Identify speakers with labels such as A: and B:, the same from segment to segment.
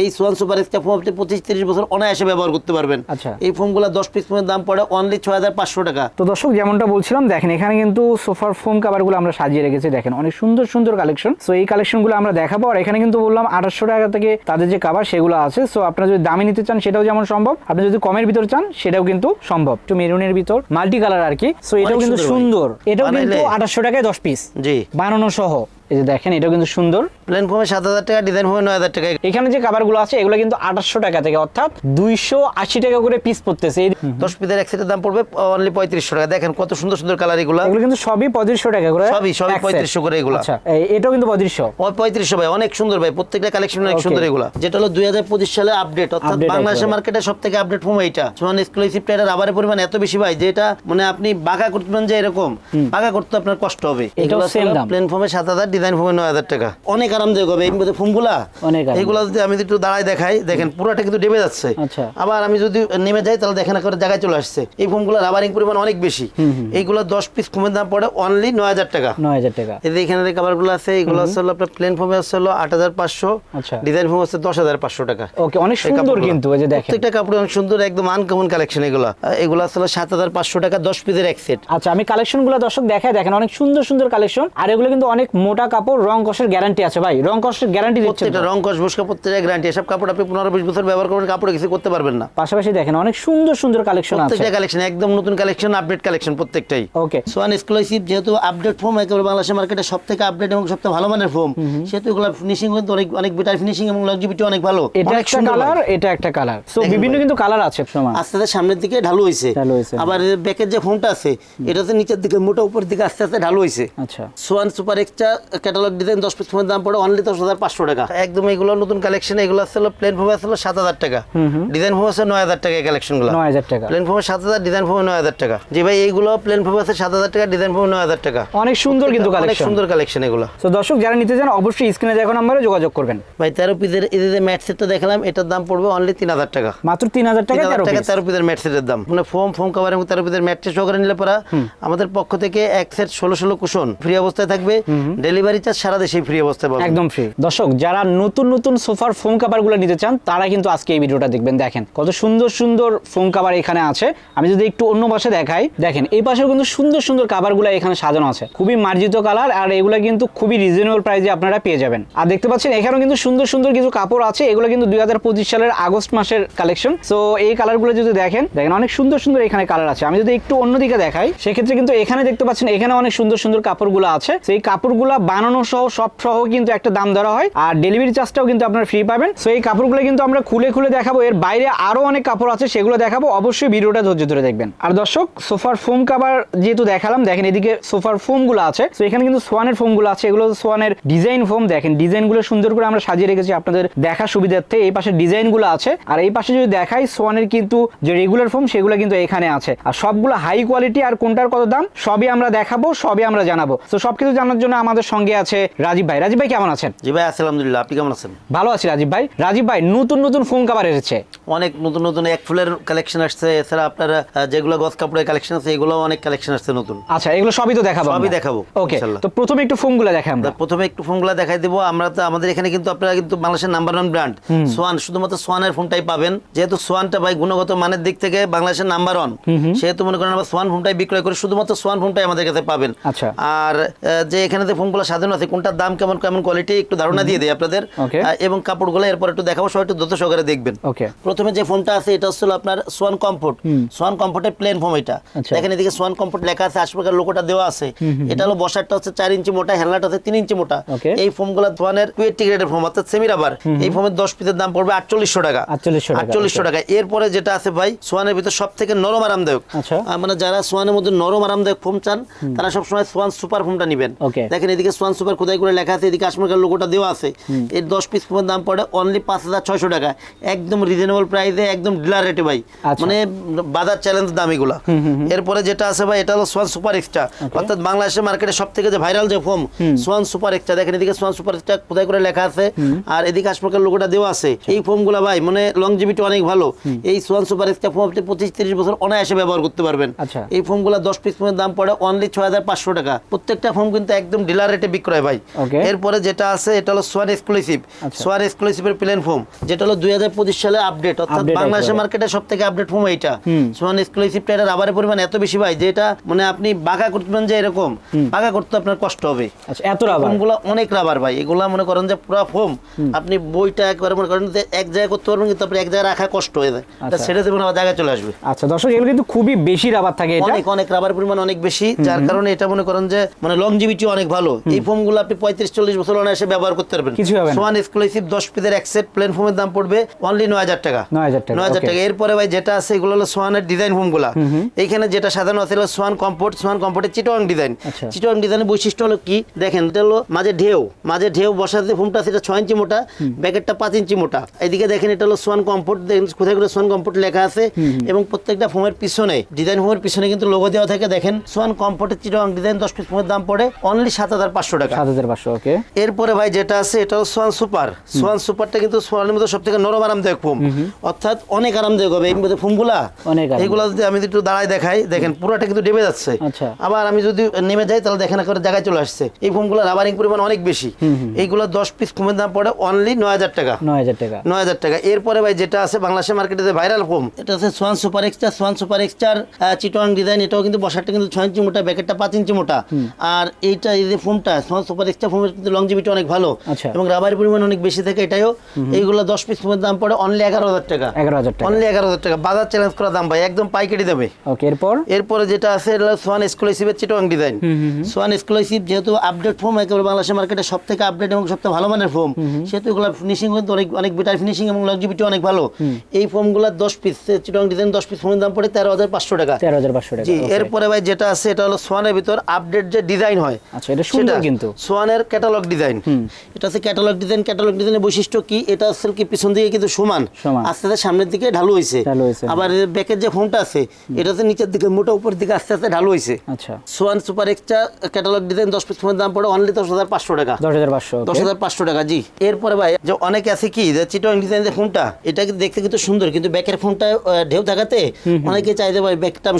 A: এই Schwann super extra foam আপনি পঁচিশ তিরিশ বছর অনায়াসে ব্যবহার করতে পারবেন।
B: আচ্ছা।
A: এই ফোমগুলো দশ পিস ফোমের দাম পড়ে অনলি ছয় হাজার পাঁচশো টাকা।
B: তো দর্শক যেমনটা বলছিলাম দেখেন এখানে কিন্তু সোফার ফোম কাভারগুলো আমরা সাজিয়ে রেখেছি দেখেন অনেক সুন্দর সুন্দর কালেকশন সো এই কালেকশনগুলো আমরা দেখাবো আর এখানে কিন্তু বললাম আঠাশশো টাকা থেকে তাদের যে কাভার সেগুলো আছে। সো আপনারা যদি দামে নিতে চান সেটাও যেমন সম্ভব। আপনি যদি কমের ভিতর চান সেটাও কিন্তু সম্ভব। একটু মেরুনের ভিতর মাল্টি কালার আর কি। সো এটাও কিন্তু
A: সুন্দর
B: এটাও কিন্তু আঠাশশো টাকায় দশ পিস
A: জি।
B: বানানো সহ। এই যে দেখেন এটাও কিন্তু সুন্দর।
A: প্লেন ফোমে সাত হাজার টাকা ডিজাইন ফোমে নয় হাজার টাকা।
B: এখানে যে কাভারগুলো আছে এগুলো কিন্তু আঠাশশো টাকা থেকে অর্থাৎ দুইশো আশি টাকা করে পিস পড়তেছে। এই-
A: দশ পিসের এক সেটের দাম পড়বে অনলি পঁয়ত্রিশশো টাকা। দেখেন কত সুন্দর সুন্দর কালার এগুলা।
B: এগুলো কিন্তু সবই পঁয়ত্রিশশো টাকা করে
A: সবই, সবই। 3500 করে এগুলো।
B: আচ্ছা এটাও কিন্তু পঁয়ত্রিশশো।
A: পঁয়ত্রিশশো ভাই অনেক সুন্দর ভাই। প্রত্যেকটা কালেকশন অনেক সুন্দর এগুলো। যেটা হলো দুই হাজার পঁচিশ সালে আপডেট অর্থাৎ বাংলাদেশের। মার্কেটে সব থেকে আপডেট ফোন এইটা। সোয়ান এক্সক্লুসিভ টাইটার রাবারের পরিমাণ এত বেশি ভাই যে এটা মানে আপনি বাঁকা করতেন যে এরকম। বাঁকা করতে আপনার কষ্ট হবে।
B: দাম।
A: প্লেন ফোমে সাত হাজার ডিজাইন ফোমে নয় হাজার টাকা। অনেক আরামদায়ক হবে এই মধ্যে ফোমগুলা
B: অনেক আরামদায়ক।
A: যদি আমি একটু দাঁড়ায় দেখাই দেখেন পুরোটা কিন্তু ডেবে যাচ্ছে।
B: আচ্ছা।
A: আবার আমি যদি নেমে যাই তাহলে দেখেন করে জায়গায় চলে আসছে। এই ফোমগুলো রাবারিং পরিমাণ অনেক বেশি। এইগুলো দশ পিস ফোমের দাম পড়ে অনলি নয় হাজার টাকা।
B: নয় হাজার টাকা।
A: এই এখানে যে কাভারগুলো আছে এগুলো হচ্ছে হলো আপনার প্লেন ফোমে হচ্ছে হলো আট হাজার পাঁচশো।
B: আচ্ছা।
A: ডিজাইন ফোম হচ্ছে দশ হাজার পাঁচশো টাকা।
B: ওকে অনেক সুন্দর কিন্তু এই যে দেখেন।
A: প্রত্যেকটা কাপড় অনেক সুন্দর একদম আনকমন কালেকশন এগুলো। এগুলো আসলে সাত হাজার পাঁচশো টাকা দশ পিসের এক সেট
B: আচ্ছা আমি কালেকশনগুলো দর্শক দেখায় দেখেন অনেক সুন্দর সুন্দর কালেকশন আর এগুলো কিন্তু অনেক মোটা কাপড় রং কষের গ্যারান্টি আছে ভাই। রং কষের গ্যারান্টি দিচ্ছে
A: প্রত্যেকটা রং কস বসকা প্রত্যেকটা গ্যারান্টি এসব কাপড় আপনি পনেরো বিশ বছর ব্যবহার করবেন কাপড়ে কিছু করতে পারবেন না।
B: পাশাপাশি দেখেন অনেক সুন্দর সুন্দর কালেকশন আছে।
A: প্রত্যেকটা কালেকশন একদম নতুন কালেকশন আপডেট কালেকশন প্রত্যেকটাই।
B: ওকে
A: সোয়ান এক্সক্লুসিভ যেহেতু আপডেট ফোম একেবারে বাংলাদেশের মার্কেটে সব থেকে আপডেট এবং সবথেকে ভালো মানের ফোম সেহেতু এগুলো ফিনিশিং কিন্তু অনেক অনেক বেটার ফিনিশিং এবং লংজিভিটি অনেক ভালো।
B: এটা একটা কালার এটা একটা কালার সো বিভিন্ন কিন্তু কালার আছে সমান
A: আস্তে আস্তে সামনের দিকে ঢালু হয়েছে। আবার ব্যাকের যে ফোনটা আছে এটা হচ্ছে নিচের দিকে মোটা উপর দিকে আস্তে আস্তে ঢালু হয়েছে
B: আচ্ছা।
A: Swan super extra catalog design দশ পিস ফোনের দাম পড়ে অনলি দশ হাজার পাঁচশো টাকা। একদম এগুলো নতুন কালেকশন এগুলো আসলে প্লেন ফোম আসলে সাত হাজার টাকা। ডিজাইন ফোম আছে নয় হাজার টাকা কালেকশনগুলো।
B: নয় হাজার টাকা।
A: প্লেন ফোমে সাত হাজার ডিজাইন ফোমে নয় হাজার টাকা। জি ভাই এইগুলো প্লেন ফোম আছে সাত হাজার টাকা ডিজাইন ফোমে নয় হাজার টাকা।
B: অনেক সুন্দর কিন্তু
A: অনেক সুন্দর কালেকশন এগুলো।
B: তো দর্শক যারা নিতে চান অবশ্যই স্ক্রিনে দেখো নাম্বারে যোগাযোগ করবেন।
A: ভাই তেরো পিসের এই যে ম্যাট সেটটা দেখালাম এটার দাম পড়বে অনলি তিন হাজার টাকা।
B: মাত্র তিন হাজার টাকা
A: টাকা তেরো পিসের ম্যাট সেটের দাম। মানে ফোম ফোম কভার এবং তেরো পিসের ম্যাট সেট সহকারে নিলে পরা আমাদের পক্ষ থেকে এক সেট ষোলো ষোলো কুশন ফ্রি অবস্থায় থাকবে। ডেলিভারি সারা দেশে ফ্রি অবস্থায় পাবেন।
B: একদম ফ্রি দর্শক, যারা নতুন নতুন সোফার ফোম কাভারগুলো নিতে চান, তারা কিন্তু আজকে এই ভিডিওটা দেখবেন। দেখেন, কত সুন্দর সুন্দর ফোম কাভার এখানে আছে। আমি যদি একটু অন্য পাশে দেখাই, দেখেন, এই পাশেও কিন্তু সুন্দর সুন্দর কাভারগুলো এখানে সাজানো আছে। খুবই মার্জিত কালার আর এগুলো কিন্তু খুবই রিজনেবল প্রাইসে আপনারা পেয়ে যাবেন। আর দেখতে পাচ্ছেন, এখানেও কিন্তু সুন্দর সুন্দর কিছু কাপড় আছে। এগুলো কিন্তু দুই হাজার পঁচিশ সালের আগস্ট মাসের কালেকশন সো এই কালারগুলো যদি দেখেন দেখেন, অনেক সুন্দর সুন্দর এখানে কালার আছে। আমি যদি একটু অন্যদিকে দেখাই, সেক্ষেত্রে কিন্তু এখানে দেখতে পাচ্ছেন, এখানে অনেক সুন্দর সুন্দর কাপড়গুলো আছে। সেই কাপড়গুলো বানানো সহ, সব সহ কিন্তু একটা দাম ধরা হয়। আর ডেলিভারি চার্জটাও কিন্তু আপনারা ফ্রি পাবেন। সো এই কাপড়গুলো কিন্তু আমরা খুলে খুলে দেখাবো। এর বাইরে আরও অনেক কাপড় আছে, সেগুলো দেখাবো। অবশ্যই ভিডিওটা ধৈর্য ধরে দেখবেন। আর দর্শক, সোফার ফোম কাভার যেহেতু দেখালাম, দেখেন এদিকে সোফার ফোমগুলো আছে। তো এখানে কিন্তু সোয়ানের ফোমগুলো আছে। এগুলো সোয়ানের ডিজাইন ফোম দেখেন ডিজাইনগুলো সুন্দর করে আমরা সাজিয়ে রেখেছি আপনাদের দেখা সুবিধার্থে। এই পাশে ডিজাইনগুলো আছে। আর এই পাশে যদি দেখাই, সোয়ানের কিন্তু যে রেগুলার ফোম সেগুলো কিন্তু এখানে আছে। আর সবগুলো হাই কোয়ালিটি আর কোনটার কত দাম, সবই আমরা দেখাবো, সবই আমরা জানাব। তো সবকিছু জানার জন্য আমাদের সঙ্গে আছে রাজীব ভাই। রাজীব ভাই কেমন আছেন?
A: জি ভাই আলহামদুলিল্লাহ আপনি কেমন আছেন?
B: ভালো আছি রাজীব ভাই। রাজীব ভাই নতুন নতুন ফোন কাভার এসেছে।
A: অনেক নতুন নতুন এক ফুলের কালেকশন আসছে। এছাড়া আপনার যেগুলো গছ কাপড়ের কালেকশন আছে এগুলো অনেক কালেকশন আসছে নতুন।
B: আচ্ছা এগুলো সবই তো দেখাবো
A: সবই দেখাবো,
B: ওকে তো প্রথমে একটু ফোনগুলো দেখাই আমরা।
A: প্রথমে একটু ফোনগুলো দেখাই দেবো। আমরা তো আমাদের এখানে কিন্তু আপনারা কিন্তু বাংলাদেশের নাম্বার ওয়ান ব্র্যান্ড সোয়ান শুধুমাত্র সোয়ানের ফোনটাই পাবেন। যেহেতু সোয়ানটা ভাই গুণগত মানের দিক থেকে বাংলাদেশের নাম্বার ওয়ান সেহেতু মনে করেন আমরা সোয়ান ফোনটাই বিক্রয় করি শুধুমাত্র সোয়ান ফোনটাই আমাদের কাছে পাবেন।
B: আচ্ছা।
A: আর যে এখানে ফোনগুলো সাজানো আছে কোনটার দাম কেমন কেমন কোয়ালিটি একটু ধারণা দিয়ে দিই আপনাদের। এবং কাপড়গুলো এরপর একটু দেখাবো সবাই একটু দ্রুত সহকারে দেখবেন। প্রথমে যে ফোনটা আছে এটা হচ্ছে আপনার সোয়ান কমফোর্ট সোয়ান কমফোর্টের প্লেন ফোম এটা।
B: আচ্ছা।
A: দেখেন এদিকে সোয়ান কমফোর্ট লেখা আছে আশপাশের লোকটা দেওয়া আছে। এটা হলো বসারটা হচ্ছে চার ইঞ্চি মোটা হেলনাটা হচ্ছে তিন ইঞ্চি মোটা. এই ফোমগুলো সোয়ানের টুয়েটি গ্রেডের ফোম অর্থাৎ সেমি রাবার এই ফোমের দশ পিসের দাম পড়বে আটচল্লিশশো টাকা।
B: 4800 টাকা,
A: আটচল্লিশশো টাকা। এরপরে যেটা আছে ভাই সোয়ানের ভিতর সব থেকে নরম আরামদায়ক।
B: আচ্ছা।
A: মানে যারা সোয়ানের মধ্যে নরম আরামদায়ক ফোম চান তারা সবসময় সোয়ান সুপার ফোমটা নেবেন. দেখেন এদিকে সোয়ান সুপার খোদাই করে লেখা আছে এদিকে আশমাকার লোগোটা দেওয়া আছে। এর দশ পিস ফোমের দাম পড়ে অনলি পাঁচ হাজার ছয়শো টাকা। একদম রিজনেবল প্রাইসে একদম ডিলার রেটে ভাই।
B: আচ্ছা।
A: মানে বাজার চ্যালেঞ্জ দাম এগুলা এরপরে যেটা আছে ভাই এটা হলো সোয়ান সুপার এক্সট্রা অর্থাৎ বাংলাদেশের মার্কেটে সব থেকে যে ভাইরাল যে ফোম সোয়ান সুপার এক্সট্রা দেখেন এদিকে সোয়ান সুপার এক্সট্রা খোদাই করে লেখা আছে। আর এদিকে আশমাকার লোগোটা দেওয়া আছে। এই ফোমগুলা ভাই মানে লংজিভিটি অনেক ভালো। এই সোয়ান সুপার এক্সট্রা ফোম আপনি পঁচিশ তিরিশ বছর অনায়াসে ব্যবহার করতে পারবেন।
B: আচ্ছা।
A: এই ফোমগুলা দশ পিস ফোমের দাম পড়ে অনলি ছয় হাজার পাঁচশো টাকা। প্রত্যেকটা ফোম কিন্তু একদম ডিলার রেটে রেটে বিক্রয় ভাই। এরপরে যেটা আছে এটা হলো সোয়ান এক্সক্লুসিভ। সোয়ান এক্সক্লুসিভের প্লেন ফোম যেটা হলো দুই হাজার পঁচিশ সালে আপডেট অর্থাৎ বাংলাদেশের মার্কেটে সব থেকে আপডেট ফোম এইটা। সোয়ান এক্সক্লুসিভটা এটা রাবারের পরিমাণ এত বেশি ভাই যে এটা মানে আপনি বাঁকা করতেন যে এরকম। বাঁকা করতে আপনার কষ্ট হবে।
B: আচ্ছা এত রাবার
A: ফোমগুলো অনেক রাবার ভাই। এগুলা মনে করেন যে পুরো ফোম আপনি বইটা একবারে মনে করেন যে এক জায়গায় করতে পারবেন কিন্তু আপনি এক জায়গায় রাখা কষ্ট হয়ে যায়। এটা
B: আচ্ছা।
A: ছেড়ে দেবেন আবার জায়গায় চলে আসবে।
B: আচ্ছা দর্শক এগুলো কিন্তু খুবই বেশি রাবার থাকে এটা।
A: অনেক অনেক রাবার পরিমাণ অনেক বেশি। যার কারণে এটা মনে করেন যে মানে লংজিভিটি অনেক ভালো। এই ফোমগুলো আপনি পঁয়ত্রিশ চল্লিশ বছর অনায়াসে ব্যবহার করতে পারবেন।
B: হবে
A: সোয়ান এক্সক্লুসিভ দশ পিসের এক সেট প্লেন ফোমের দাম পড়বে অনলি নয় হাজার টাকা।
B: 9,000 টাকা,
A: নয় হাজার টাকা। এরপরে ভাই যেটা আছে এগুলো হলো সোয়ানের ডিজাইন ফোমগুলা এইখানে যেটা সাজানো আছে হলো সোয়ান কম্পোর্ট সোয়ান কম্পোর্টের চিটং ডিজাইন। চিটং ডিজাইনের বৈশিষ্ট্য হলো কি? দেখেন এটা হলো মাঝে ঢেউ। মাঝে ঢেউ বসাতে ফোমটা সেটা ছয় ইঞ্চি মোটা ব্যাকেটটা পাঁচ ইঞ্চি মোটা। এদিকে দেখেন এটা হলো সোয়ান কম্পোর্ট দেখেন কোথায় করে সোয়ান কম্পোর্ট লেখা আছে। এবং প্রত্যেকটা ফোমের পিছনে ডিজাইন ফোমের পিছনে কিন্তু লোগো দেওয়া থাকে। দেখেন সোয়ান কম্পোর্টের চিটং ডিজাইন দশ পিস ফোমের দাম পড়ে অনলি সাত হাজার পাঁচশো টাকা।
B: সাত হাজার পাঁচশো ওকে
A: এরপরে ভাই যেটা আছে এটা হলো সোয়ান সুপার। সোয়ান সুপারটা কিন্তু সোয়ানের মধ্যে সব থেকে নরম আরামদায়ক ফোম। অর্থাৎ অনেক আরামদায়ক হবে। এই মধ্যে ফোমগুলা
B: অনেক
A: যদি আমি একটু দাঁড়ায় দেখাই দেখেন পুরোটা কিন্তু ডেবে যাচ্ছে।
B: আচ্ছা।
A: আবার আমি যদি নেমে যাই তাহলে দেখেন করে জায়গায় চলে আসছে। এই ফোমগুলো রাবারিং পরিমাণ অনেক বেশি। এইগুলো দশ পিস ফোমের দাম পড়ে অনলি নয় হাজার টাকা।
B: নয় হাজার টাকা।
A: নয় হাজার টাকা। এরপরে ভাই যেটা আছে বাংলাদেশের মার্কেটে ভাইরাল ফোম এটা আছে Swan super extra Swan super extra চিটোয়াং design এটাও কিন্তু বসারটা কিন্তু ছয় ইঞ্চি মোটা ব্যাকেটটা পাঁচ ইঞ্চি মোটা। আর এইটা এই যে ফোমটা সোয়ান সুপার এক্সটার ফোমের কিন্তু লংজিভিটি অনেক ভালো।
B: আচ্ছা।
A: এবং রাবারের পরিমাণ অনেক বেশি থাকে এটাও এইগুলো দশ পিস ফোমের দাম পড়ে অনলি এগারো হাজার টাকা।
B: এগারো হাজার টাকা।
A: অনলি এগারো হাজার টাকা। বাজার চ্যালেঞ্জ করা দাম ভাই একদম পাইকারি দামে।
B: ওকে এরপর?
A: এরপরে যেটা আছে এটা সোয়ান এক্সক্লুসিভের চিটোয়াং ডিজাইন সোয়ান এক্সক্লুসিভ যেহেতু আপডেট ফোম একেবারে বাংলাদেশের মার্কেটে সব থেকে আপডেট এবং সবথেকে ভালো মানের ফোম সেহেতু এগুলো ফিনিশিং কিন্তু অনেক অনেক বেটার ফিনিশিং এবং লংজিভিটি অনেক ভালো। এই ফোমগুলো দশ পিস চিটোয়াং ডিজাইন দশ পিস ফোমের দাম পড়ে তেরো হাজার পাঁচশো টাকা।
B: তেরো হাজার পাঁচশো টাকা
A: এরপরে ভাই যেটা আছে এটা হলো সোয়ানের ভিতর আপডেট যে ডিজাইন হয়
B: আচ্ছা, এটা সুন্দর কিন্তু।
A: সোয়ানের ক্যাটালগ ডিজাইন এটা হচ্ছে ক্যাটালগ ডিজাইন ক্যাটালগ ডিজাইনের বৈশিষ্ট্য কি? এটা হচ্ছে কি পিছন দিকে কিন্তু সমান। আস্তে আস্তে সামনের দিকে ঢালু হয়েছে আবার ব্যাকের যে ফোনটা আছে এটা হচ্ছে নিচের দিকে মোটা উপরের দিকে আস্তে আস্তে ঢালু হয়েছে
B: আচ্ছা।
A: Swan super extra catalog design দশ পিস ফোনের দাম পড়ে অনলি দশ হাজার পাঁচশো টাকা।
B: দশ হাজার পাঁচশো
A: দশ হাজার পাঁচশো টাকা জি। এরপরে ভাই যে অনেকে আছে কি যে চিটং ডিজাইন যে ফোনটা এটা দেখতে কিন্তু সুন্দর কিন্তু ব্যাকের ফোনটা ঢেউ থাকাতে অনেকে চাই যে ভাই ব্যাকটা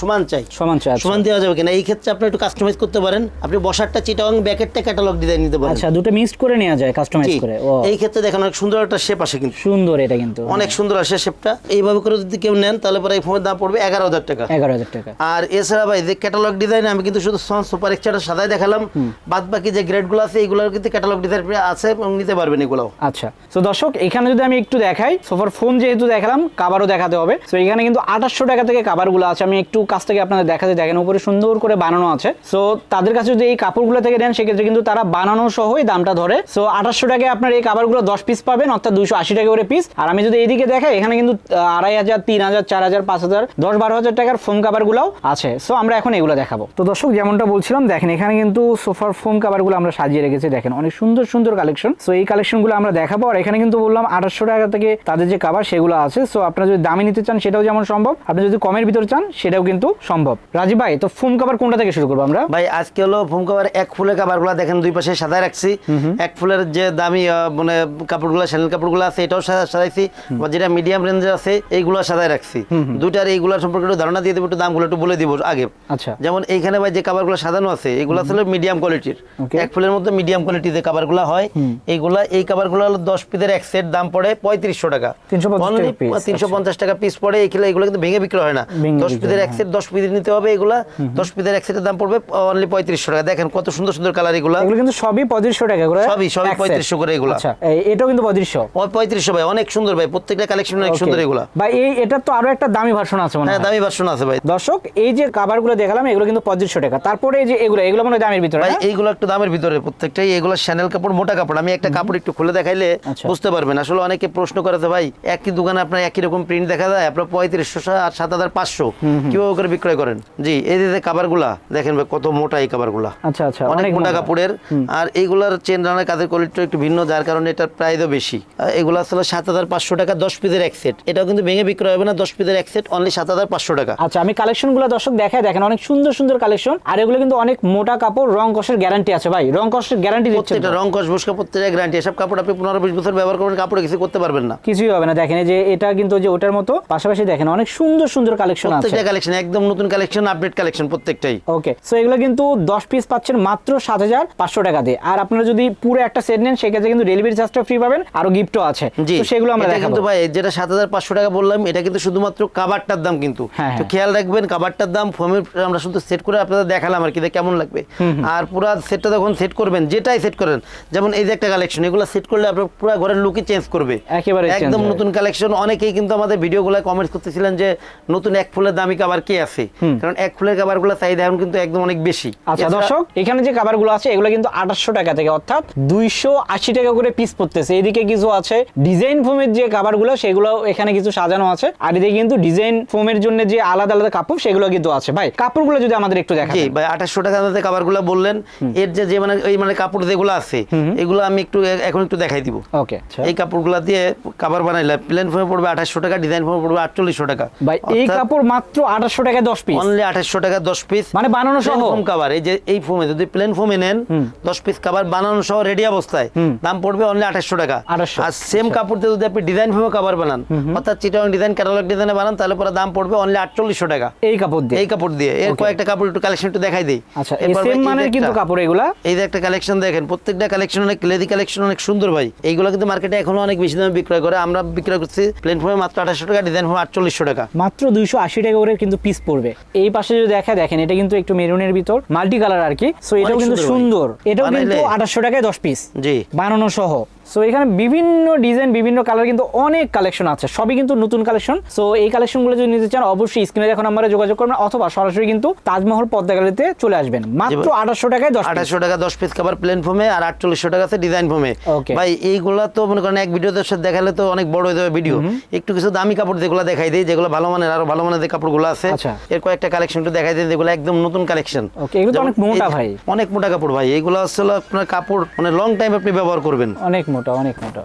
A: সমান চাই।
B: সমান চাই আচ্ছা।
A: সমান দেওয়া যাবে কিনা? এই ক্ষেত্রে আপনি একটু কাস্টমাইজ করতে পারেন। আপনি বসারটা চিটং ব্যাকেটটা ক্যাটালগ ডিজাইন নিতে পারেন।
B: আচ্ছা দুটো মিক্সড করে নেওয়া যায় কাস্টমাইজ করে।
A: এই ক্ষেত্রে দেখেন অনেক সুন্দর একটা শেপ আসে কিন্তু।
B: সুন্দর এটা কিন্তু।
A: অনেক সুন্দর আসে শেপটা এইভাবে করে যদি কেউ নেন তাহলে পরে এই ফোনের দাম পড়বে এগারো হাজার টাকা।
B: এগারো হাজার টাকা।
A: আর এছাড়া ভাই যে ক্যাটালগ ডিজাইন আমি কিন্তু শুধু সন সুপার এক্সট্রাটা সাদাই দেখালাম। বাদ বাকি যে গ্রেডগুলো আছে এইগুলোর কিন্তু ক্যাটালগ ডিজাইন আছে এবং নিতে পারবেন এগুলো
B: আচ্ছা। তো দর্শক এখানে যদি আমি একটু দেখাই সোফার ফোন যেহেতু দেখালাম কাবারও দেখাতে হবে। তো এখানে কিন্তু আঠাশশো টাকা থেকে কাবারগুলো আছে। আমি একটু কাছ থেকে আপনাদের দেখাতে দেখেন উপরে সুন্দর করে বানানো আছে। সো তাদের কাছে যদি এই কাপড়গুলো থেকে নেন সেক্ষেত্রে কিন্তু তারা বানানো সহই দামটা ধরে। সো আঠাশশো টাকায় আপনার এই কাবারগুলো দশ পিস পাবেন অর্থাৎ দুইশো আশি টাকা করে পিস আর আমি যদি এইদিকে দেখাই এখানে কিন্তু আড়াই হাজার তিন হাজার চার হাজার পাঁচ হাজার দশ বারো হাজার টাকার ফোম কাভারগুলোও আছে। সো আমরা এখন এগুলো দেখাবো। তো দর্শক যেমনটা বলছিলাম দেখেন এখানে কিন্তু সোফার ফোম কাভারগুলো আমরা সাজিয়ে রেখেছি দেখেন। অনেক সুন্দর সুন্দর কালেকশন সো এই কালেকশনগুলো আমরা দেখাবো। আর এখানে কিন্তু বললাম আঠাশশো টাকা থেকে তাদের যে কাভার সেগুলো আছে। সো আপনারা যদি দামি নিতে চান সেটাও যেমন সম্ভব। আপনি যদি কমের ভিতর চান সেটাও কিন্তু সম্ভব। রাজীব ভাই তো ফোম কাভার কোনটা থেকে শুরু করব আমরা?
A: ভাই আজকে হলো ফোম কভার এক ফুলের কাপড়গুলো দেখেন দুই পাশে সাদায় রাখছি। এক ফুলের যে দামি মানে কাপড়গুলো স্যান্ডেল কাপড়গুলো আছে এটাও সাজাইছি। বা যেটা মিডিয়াম রেঞ্জে আছে এইগুলো সাজায় রাখছি। দুইটার এইগুলো সম্পর্কে একটু ধারণা দিয়ে দেবো একটু দামগুলো একটু বলে দিব আগে।
B: আচ্ছা।
A: যেমন এইখানে ভাই যে কাভারগুলো সাজানো আছে এগুলো আসলে মিডিয়াম কোয়ালিটির এক ফুলের মধ্যে মিডিয়াম কোয়ালিটির যে কাভারগুলো হয় এইগুলা এই কাভারগুলো হলো দশ পিসের এক সেট দাম পড়ে পঁয়ত্রিশশো টাকা।
B: 350 টাকা piece,
A: তিনশো পঞ্চাশ টাকা পিস পড়ে এইগুলো এগুলো কিন্তু ভেঙে বিক্রি হয় না। দশ পিসের এক সেট দশ পিস নিতে হবে এগুলা। দশ পিসের এক সেটের দাম পড়বে অনলি পঁয়ত্রিশশো টাকা। দেখেন কত সুন্দর সুন্দর কালার এগুলা?
B: এগুলো কিন্তু সবই পঁয়ত্রিশশো টাকা করে
A: সবই, সবই
B: এক
A: 3500 করে এগুলো।
B: আচ্ছা এটাও কিন্তু পঁয়ত্রিশশো।
A: ওই পঁয়ত্রিশশো ভাই অনেক সুন্দর ভাই প্রত্যেকটা কালেকশন অনেক সুন্দর এগুলা।
B: বা এই এটার তো আরও একটা দামি ভার্সন আছে মনে
A: হ্যাঁ দামি ভার্সন আছে ভাই।
B: দর্শক এই যে কাভারগুলো দেখালাম এগুলো কিন্তু পঁয়ত্রিশশো টাকা। তারপরে এই যে এগুলো এগুলো মনে দামের ভিতরে
A: ভাই এইগুলো একটু দামের ভিতরে প্রত্যেকটাই এগুলো শ্যানেল কাপড় মোটা কাপড়। আমি একটা কাপড় একটু খুলে দেখাইলে
B: আচ্ছা।
A: বুঝতে পারবেন। আসলে অনেকে প্রশ্ন করে যে ভাই একই দোকানে আপনার একই রকম প্রিন্ট দেখা যায়? আপনার পঁয়ত্রিশশো আর সাত হাজার পাঁচশো। কীভাবে করে বিক্রয় করেন? জি এই যে কাভারগুলা দেখেন ভাই কত মোটা এই কাভারগুলা
B: আচ্ছা আচ্ছা
A: অনেক মোটা। কাপড়ের। আর এইগুলার চেন রানার কাজের কোয়ালিটিটা একটু ভিন্ন যার কারণে এটার প্রাইসও বেশি। এগুলো আসলে সাত হাজার পাঁচশো টাকা দশ পিসের এক সেট এটাও কিন্তু ভেঙে বিক্রয় হবে না দশ পিসের এক সেট অনলি সাত হাজার পাঁচশো টাকা।
B: আচ্ছা আমি কালেকশনগুলো দর্শক দেখায় দেখেন অনেক সুন্দর সুন্দর কালেকশন আর এগুলো কিন্তু অনেক মোটা কাপড় রং কষের গ্যারান্টি আছে ভাই। রং কষের গ্যারান্টি দিচ্ছে
A: প্রত্যেকটা রং কস বসকা প্রত্যেকটা গ্যারান্টি এসব কাপড় আপনি পনেরো বিশ বছর ব্যবহার করবেন কাপড়ে কিছু করতে পারবেন না।
B: কিছুই হবে না। দেখেন যে এটা কিন্তু যে ওটার মতো পাশাপাশি দেখেন অনেক সুন্দর সুন্দর কালেকশন আছে।
A: প্রত্যেকটা কালেকশন একদম নতুন কালেকশন আপডেট কালেকশন প্রত্যেকটাই।
B: ওকে সো এগুলো কিন্তু দশ পিস পাচ্ছেন মাত্র সাত হাজার পাঁচশো টাকা দিয়ে। আর আপনারা যদি পুরো একটা সেট নেন সেক্ষেত্রে কিন্তু ডেলিভারি চার্জটা ফ্রি পাবেন আরও গিফটও আছে। তো সেগুলো আমরা দেখাবো।
A: কিন্তু ভাই যেটা সাত হাজার পাঁচশো টাকা বললাম এটা কিন্তু শুধুমাত্র কাবারটার দাম কিন্তু।
B: হ্যাঁ,
A: তো
B: হ্যাঁ।
A: খেয়াল রাখবেন কাবারটার দাম ফোমের আমরা শুধু সেট করে আপনাদের দেখালাম আর কি কেমন লাগবে। আর পুরা সেটটা যখন সেট করবেন যেটাই সেট করেন যেমন এই যে একটা কালেকশন এগুলো সেট করলে আপনার পুরো ঘরের লুকই চেঞ্জ করবে।
B: একেবারে
A: একদম নতুন কালেকশন অনেকেই কিন্তু আমাদের ভিডিওগুলো কমেন্টস করতেছিলেন যে নতুন এক ফুলের দামি কাবার কি আছে? কারণ এক ফুলের কাবারগুলো চাহিদা এখন কিন্তু একদম অনেক বেশি।
B: আচ্ছা দর্শক এখানে যে কাবারগুলো আছে এগুলো কিন্তু আঠাশশো টাকা থেকে অর্থাৎ দুইশো আশি টাকা করে পিস পড়তেছে। এদিকে কিছু আছে ডিজাইন ফোমের যে কাবারগুলো সেগুলো এখানে কিছু সাজানো আছে। আর এদিকে কিন্তু ডিজাইন ফোমের জন্য যে আলাদা আলাদা কাপড় সেগুলো কিন্তু আছে। ভাই কাপড়গুলো যদি আমাদের একটু দেখা
A: জি ভাই আঠাশশো টাকা মধ্যে কাবারগুলো বললেন। এর যে যে মানে এই মানে কাপড় যেগুলো আছে এগুলো আমি একটু এখন একটু দেখাই দিব।
B: ওকে আচ্ছা।
A: এই কাপড়গুলো দিয়ে কাবার বানাইলে প্লেন ফোমে পড়বে আঠাশশো টাকা ডিজাইন ফোমে পড়বে আটচল্লিশশো টাকা।
B: ভাই এই কাপড় মাত্র আঠাশশো টাকায় দশ পিস
A: অনলি আঠাশশো টাকা দশ পিস
B: মানে বানানো সহ?
A: কাভার এই যে এই ফোমে যদি প্লেন ফোমে নেন দশ পিস কাভার বানানো সহ রেডি অবস্থায়। দাম পড়বে অনলি আঠাশশো টাকা। আর সেম কাপড় দিয়ে যদি আপনি ডিজাইন ফোমে কাভার বানান অর্থাৎ চিটাং ডিজাইন ক্যাটালগ ডিজাইনে বানান তাহলে পরে দাম পড়বে অনলি আটচল্লিশশো টাকা।
B: এই কাপড় দিয়ে?
A: এই কাপড় দিয়ে। এর কয়েকটা কাপড় একটু কালেকশন একটু দেখাই দিই।
B: আচ্ছা সেম মানের কিন্তু কাপড় এগুলা?
A: এই যে একটা কালেকশন দেখেন প্রত্যেকটা কালেকশন অনেক লেদি কালেকশন অনেক সুন্দর ভাই। এইগুলো কিন্তু মার্কেটে এখনও অনেক বেশি দামে বিক্রয় করে। আমরা বিক্রয় করছি প্লেন ফর্মে মাত্র আঠাশশো টাকা ডিজাইন ফর্মে আটচল্লিশশো টাকা।
B: মাত্র দুইশো আশি টাকা করে কিন্তু পিস পড়বে। এই পাশে যদি দেখা দেখেন এটা কিন্তু একটু মেরুনের ভিতর মাল্টি কালার আর কি। সো
A: অনেক
B: কিন্তু
A: সুন্দর।
B: এটাও কিন্তু আঠাশশো টাকায় দশ পিস
A: জি।
B: বানানো সহ। সো এখানে বিভিন্ন ডিজাইন বিভিন্ন কালার কিন্তু অনেক কালেকশন আছে। সবই কিন্তু নতুন কালেকশন সো এই কালেকশনগুলো যদি নিতে চান অবশ্যই স্ক্রিনে দেখুন নাম্বারে যোগাযোগ করবেন অথবা সরাসরি কিন্তু তাজমহল পদ্মা গ্যালারিতে চলে আসবেন। মাত্র আঠাশশো টাকায় দশ
A: আঠাশশো টাকা দশ পিস কাবার প্লেন ফর্মে আর আটচল্লিশশো টাকা আছে ডিজাইন ফর্মে
B: Okay.
A: ভাই এইগুলা তো মনে করেন এক ভিডিওতে দেখালে তো অনেক বড় হয়ে যাবে ভিডিও একটু কিছু দামি কাপড় যেগুলো দেখাই দিই যেগুলো ভালো মানের আরও ভালো মানের যে কাপড়গুলো আছে
B: আচ্ছা।
A: এর কয়েকটা কালেকশন একটু দেখাই দিই যেগুলো একদম নতুন কালেকশন
B: অনেক মোটা ভাই।
A: অনেক মোটা কাপড় ভাই এইগুলো আসলে আপনার কাপড় মানে লং টাইম আপনি ব্যবহার করবেন।
B: অনেক মোটা। অনেক মোটা.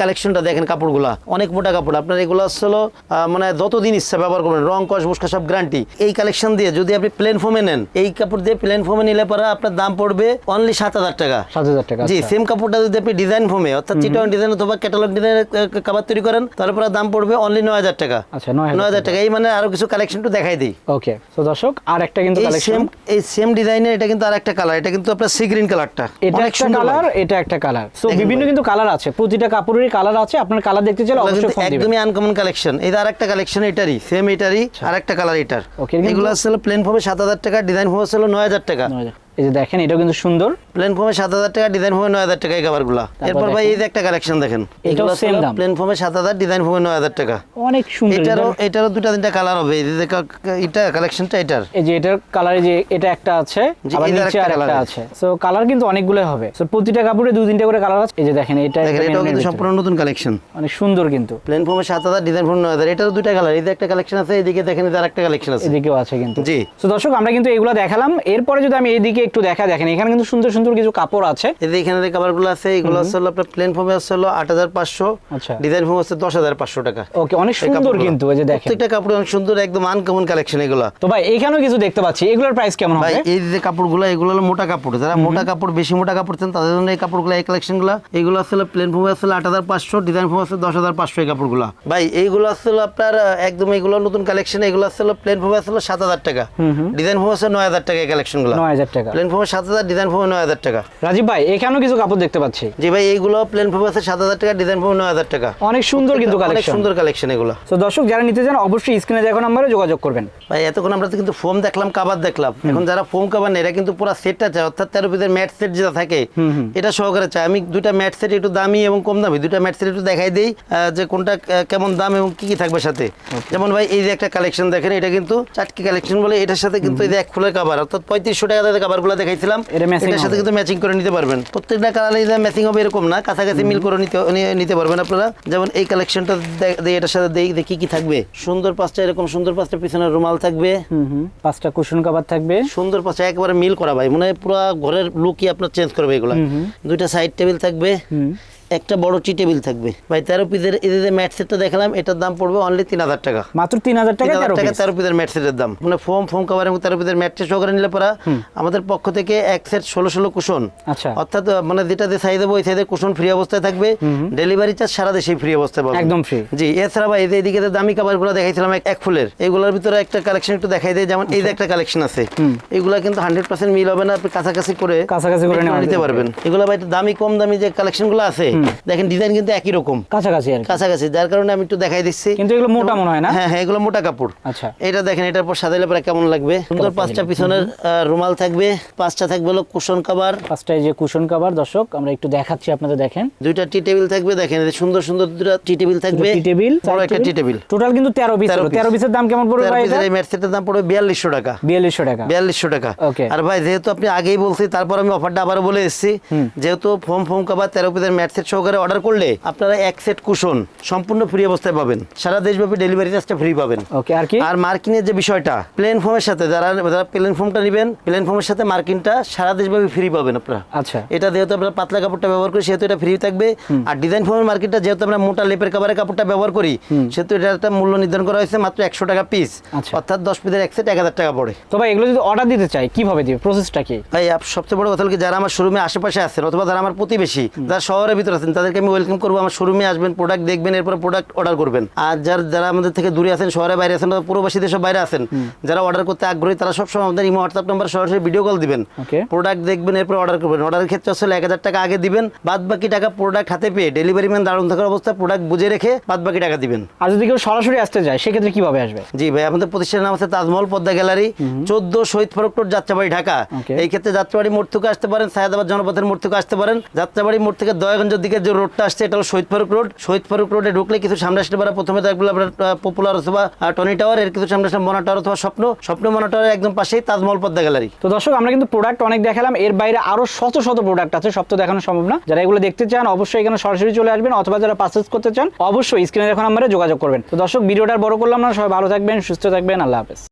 A: কালেকশনটা দেখেন কাপড়গুলা অনেক মোটা কাপড়। আপনার এগুলো মানে যতদিন ইচ্ছা ব্যবহার করবেন রং কস মুসকা সব গ্যারান্টি এই কালেকশন দিয়ে যদি আপনি প্লেন ফোমে নেন এই কাপড় দিয়ে প্লেন ফোমে নিলে পরে আপনার দাম পড়বে অনলি সাত হাজার টাকা।
B: সাত হাজার টাকা
A: জি
B: আচ্ছা।
A: সেম কাপড়টা যদি আপনি ডিজাইন ফোমে অর্থাৎ চিটন ডিজাইন অথবা ক্যাটালগ ডিজাইনের তৈরি করেন তাহলে পরে দাম পড়বে অনলি নয় হাজার টাকা।
B: আচ্ছা,
A: নয় হাজার টাকা। এই মানে আরও কিছু কালেকশন তো দেখাই দিই।
B: ওকে তো দর্শক আর একটা কিন্তু কালেকশন
A: এই সেম ডিজাইনের এটা কিন্তু আর একটা কালার এটা কিন্তু আপনার সি গ্রিন কালারটা
B: এটা একটা কালার এটা একটা কালার সো বিভিন্ন। কিন্তু কালার আছে। প্রতিটা কাপড়েরই কালার আছে। আপনার কালার দেখতে চাইলে অবশ্যই ফোন দিবেন।
A: একদমই আনকমন কালেকশন এই আরেকটা কালেকশন এটারই সেম এটারই আরেকটা কালার এটার। এগুলো আসলে প্লেন ফর্মে সাত হাজার টাকা ডিজাইন ফর্মে নয় হাজার টাকা।
B: এই যে দেখেন এটাও কিন্তু সুন্দর।
A: প্লেন ফর্মে সাত হাজার টাকা ডিজাইন ফর্মে নয় হাজার টাকা এই কাভারগুলো এরপর ভাই এই যে একটা কালেকশন দেখেন।
B: এটাও same দাম।
A: প্লেন ফর্মে সাত হাজার ডিজাইন ফর্মে নয় হাজার টাকা।
B: অনেক সুন্দর
A: এটারও এটারও দুটা তিনটা কালার হবে। এই যে এটা কালেকশনটা এটার।
B: এই যে এটার কালারে যে এটা একটা আছে আবার নিচে আর একটা আছে। সো কালার কিন্তু অনেকগুলো হবে। সো প্রতিটা কাপড়ে দুই তিনটা করে কালার আছে। এই যে দেখেন এটা
A: এটাও কিন্তু সম্পূর্ণ নতুন কালেকশন
B: অনেক সুন্দর কিন্তু।
A: প্লেন ফর্মে সাত হাজার ডিজাইন ফর্মে নয় হাজার। এটারও দুইটা কালার এই যে একটা কালেকশন আছে এদিকে দেখেন এদের একটা কালেকশন আছে।
B: এদিকেও আছে কিন্তু।
A: জি।
B: তো দর্শক আমরা কিন্তু এগুলো দেখালাম। এরপরে যদি আমি এইদিকে একটু দেখা দেখেন। এখানে কিন্তু সুন্দর সুন্দর কিছু কাপড় আছে।
A: এই যে এখানে যে কাভারগুলো আছে এগুলো হলো আপনার প্লেন ফর্মে হলো আট হাজার পাঁচশো।
B: আচ্ছা।
A: ডিজাইন ফর্মে হচ্ছে দশ হাজার পাঁচশো টাকা।
B: ওকে অনেক সুন্দর কিন্তু এই যে দেখেন।
A: প্রত্যেকটা কাপড় অনেক সুন্দর একদম আনকমন কালেকশন এগুলো।
B: তো ভাই এখানেও কিছু দেখতে পাচ্ছি। এগুলোর প্রাইস কেমন
A: ভাই
B: হবে?
A: এই যে কাপড়গুলো এগুলো হলো মোটা কাপড়। যারা মোটা কাপড় বেশি মোটা কাপড় চান তাদের জন্য এই কাপড় কাপড়গুলো এই কালেকশনগুলো এগুলো আসলে প্লেন ফর্মে আসলে আট হাজার পাঁচশো ডিজাইন ফর্মে আছে দশ হাজার পাঁচশো এই কাপড়গুলো। ভাই এইগুলো আসলে আপনার একদম এগুলো নতুন কালেকশন এগুলো আসলে প্লেন ফর্মে আসলে সাত হাজার টাকা। ডিজাইন ফর্মে আছে নয় হাজার টাকা এই কালেকশনগুলো
B: নয় হাজার টাকা।
A: প্লেন ফর্মে সাত হাজার ডিজাইন ফর্মে নয় হাজার টাকা।
B: রাজীব ভাই এখানেও কিছু কাপড় দেখতে পাচ্ছি।
A: জি ভাই এইগুলো প্লেন ফর্মে আছে সাত হাজার টাকা ডিজাইন ফর্মে নয় হাজার টাকা।
B: অনেক সুন্দর কিন্তু
A: অনেক সুন্দর কালেকশন এগুলো।
B: তো দর্শক যারা নিতে চান অবশ্যই স্ক্রিনে দেখো নাম্বারে যোগাযোগ করবেন।
A: ভাই এতক্ষণ আমরা তো কিন্তু ফোম দেখলাম কাবার দেখলাম। এখন যারা ফোম কাবার নেই এরা কিন্তু পুরো সেটটা চায় অর্থাৎ তেরো পিসের ম্যাট সেট যেটা থাকে এটা সহকারে চায় আমি দুইটা ম্যাট সেট একটু দামি এবং কম দামি দুইটা ম্যাট সেট একটু দেখাই দিই যে কোনটা কেমন দাম এবং কি কি থাকবে সাথে। যেমন ভাই এই যে একটা কালেকশন দেখেন এটা কিন্তু চাটকি কালেকশন বলে এটার সাথে কিন্তু এই যে এক ফুলের কাবার অর্থাৎ পঁয়ত্রিশশো টাকা কাবারগুলো দেখাইছিলাম
B: এটা matching
A: এটার সাথে কিন্তু ম্যাচিং করে নিতে পারবেন। প্রত্যেকটা কালারে যে ম্যাচিং হবে এরকম না কাছাকাছি মিল করে নিতে নিতে পারবেন আপনারা। যেমন এই কালেকশনটা এটার সাথে দেখি দেখি কি থাকবে। সুন্দর পাঁচটা এরকম সুন্দর পাঁচটা পিছনে রুমাল থাকবে।
B: হুম হুম পাঁচটা কুশন কভার থাকবে।
A: সুন্দর পাঁচটা একবারে মিল করা ভাই। মানে পুরো ঘরের লুকই আপনার চেঞ্জ করবে এগুলা। দুইটা সাইড টেবিল থাকবে। একটা বড় টি টেবিল থাকবে। ভাই তেরো পিসের এই যে ম্যাট সেটটা দেখালাম এটার দাম পড়বে অনলি তিন হাজার টাকা।
B: মাত্র তিন হাজার টাকা তেরো
A: টাকা তেরো পিসের ম্যাট সেটের দাম। মানে ফোম ফোম কভার এবং তেরো পিসের ম্যাট সেট সহকারে নিলে পরা আমাদের পক্ষ থেকে এক সেট ষোলো ষোলো কুশন
B: আচ্ছা।
A: অর্থাৎ মানে যেটা যে সাইজ ওই সাইজের কুশন ফ্রি অবস্থায় থাকবে। ডেলিভারি চার্জ সারা দেশে ফ্রি অবস্থায় পাবে
B: একদম ফ্রি
A: জি এছাড়া ভাই এই যে এদিকে দামি কাভারগুলো দেখাইছিলাম এক- ফুলের। এগুলোর ভিতরে একটা কালেকশন একটু দেখাই দেয় যেমন এই যে একটা কালেকশন আছে। এগুলা কিন্তু হান্ড্রেড পার্সেন্ট মিল হবে না আপনি কাছাকাছি করে
B: কাছাকাছি করে
A: নিতে পারবেন। এগুলো ভাই দামি কম দামি যে কালেকশনগুলো আছে দেখেন ডিজাইন কিন্তু একই রকম।
B: কাছাকাছি আর
A: কাছাকাছি যার কারণে আমি একটু দেখাই দিচ্ছি।
B: কিন্তু এগুলো মোটা মনে হয় না?
A: হ্যাঁ হ্যাঁ এগুলো মোটা কাপড়।
B: আচ্ছা।
A: এটা দেখেন এটার পর সাজাইলে পরে কেমন লাগবে? সুন্দর পাঁচটা পিছনের রুমাল থাকবে পাঁচটা থাকবে হলো কুশন কাভার
B: পাঁচটা এই যে কুশন কাভার দর্শক আমরা একটু দেখাচ্ছি আপনাদের দেখেন।
A: দুইটা টি টেবিল থাকবে দেখেন সুন্দর সুন্দর দুটা টি টেবিল থাকবে।
B: টি টেবিল
A: বড় একটা টি টেবিল
B: টোটাল কিন্তু তেরো পিস
A: 13
B: তেরো পিসের দাম কেমন পড়বে ভাই এটা?
A: এই ম্যাট সেটের দাম পড়বে বিয়াল্লিশশো টাকা।
B: বিয়াল্লিশশো টাকা।
A: বিয়াল্লিশশো টাকা।
B: Okay.
A: আর ভাই যেহেতু আপনি আগেই বলছি তারপর আমি অফারটা আবার বলে এসেছি যেহেতু ফোম ফোম কাভার তেরো পিসের ম্যাট সেট সহকারে অর্ডার করলে আপনারা এক সেট কুশন সম্পূর্ণ ফ্রি অবস্থায় পাবেন। সারা দেশব্যাপী ডেলিভারি চার্জটা ফ্রি পাবেন।
B: ওকে আর কি?
A: আর মার্কিনের যে বিষয়টা প্লেন ফর্মের সাথে যারা যারা প্লেন ফর্মটা নেবেন প্লেন ফর্মের সাথে মার্কিনটা সারা দেশব্যাপী ফ্রি পাবেন আপনারা।
B: আচ্ছা।
A: এটা যেহেতু আমরা পাতলা কাপড়টা ব্যবহার করি সেহেতু এটা ফ্রি থাকবে। আর ডিজাইন ফোমের মার্কেটটা যেহেতু আমরা মোটা লেপের কাভারের কাপড়টা ব্যবহার করি সেহেতু এটা একটা মূল্য নির্ধারণ করা হয়েছে মাত্র একশো টাকা পিস
B: আচ্ছা।
A: অর্থাৎ দশ পিসের এক সেট এক হাজার টাকা পড়ে।
B: তো ভাই এগুলো যদি অর্ডার দিতে চাই কীভাবে দিবে? প্রসেসটা কি?
A: ভাই সবচেয়ে বড় কথা হলো কি যারা আমার শোরুমে আশেপাশে আছেন অথবা যারা আমার প্রতিবেশী যারা শহরের ভিতরে আছেন তাদেরকে আমি ওয়েলকাম করব। আমার শোরুমে আসবেন প্রোডাক্ট দেখবেন এরপর প্রোডাক্ট অর্ডার করবেন। আর যার যারা আমাদের থেকে দূরে আছেন শহরে বাইরে আছেন বা প্রবাসী দেশের বাইরে আছেন যারা অর্ডার করতে আগ্রহী তারা সবসময় আমাদের ইমো হোয়াটসঅ্যাপ নাম্বার সরাসরি ভিডিও কল দিবেন। প্রোডাক্ট দেখবেন এরপর অর্ডার করবেন। অর্ডারের ক্ষেত্রে আসলে এক হাজার টাকা আগে দিবেন বাদ বাকি টাকা প্রোডাক্ট হাতে পেয়ে ডেলিভারি ম্যান দাঁড়ানো থাকার অবস্থায় প্রোডাক্ট বুঝে রেখে বাদ বাকি টাকা দিবেন।
B: আর যদি কেউ সরাসরি আসতে যায় সেক্ষেত্রে কীভাবে আসবে?
A: জি ভাই আমাদের প্রতিষ্ঠানের নাম আছে তাজমহল পদ্মা গ্যালারি চোদ্দ শহীদ ফরক রোড যাত্রাবাড়ি ঢাকা। এই ক্ষেত্রে যাত্রাবাড়ি মোড় থেকে আসতে পারেন সায়দাবাদ জনপথের মোড় থেকে আসতে পারেন। যাত্রাবাড়ি মোড় থেকে দয়াগঞ্জের দিকে যে রোডটা আসছে, এটা হলো শহীদ ফারুক রোড শহীদ ফারুক রোডে ঢুকলে কিছু সামনে আসতে পারে। প্রথমে থাকবে আপনার পপুলার অথবা টনি টাওয়ার এর কিছু সামনে আসলে মনা টাওয়ার অথবা স্বপ্ন। স্বপ্ন মনা টাওয়ারের একদম পাশেই তাজমহল পদ্মা গ্যালারি
B: তো দর্শক, আমরা কিন্তু প্রোডাক্ট অনেক দেখালাম। এর বাইরে আরও শত শত প্রোডাক্ট আছে, সব তো দেখানো সম্ভব না। যারা এগুলো দেখতে চান, অবশ্যই এখানে সরাসরি চলে আসবেন। অথবা যারা পারচেজ করতে চান, অবশ্যই স্ক্রিনে দেখুন আমরা যোগাযোগ করবেন। তো দর্শক, ভিডিওটা বড় করলাম না। সবাই ভালো থাকবেন, সুস্থ থাকবেন। আল্লাহ হাফেজ।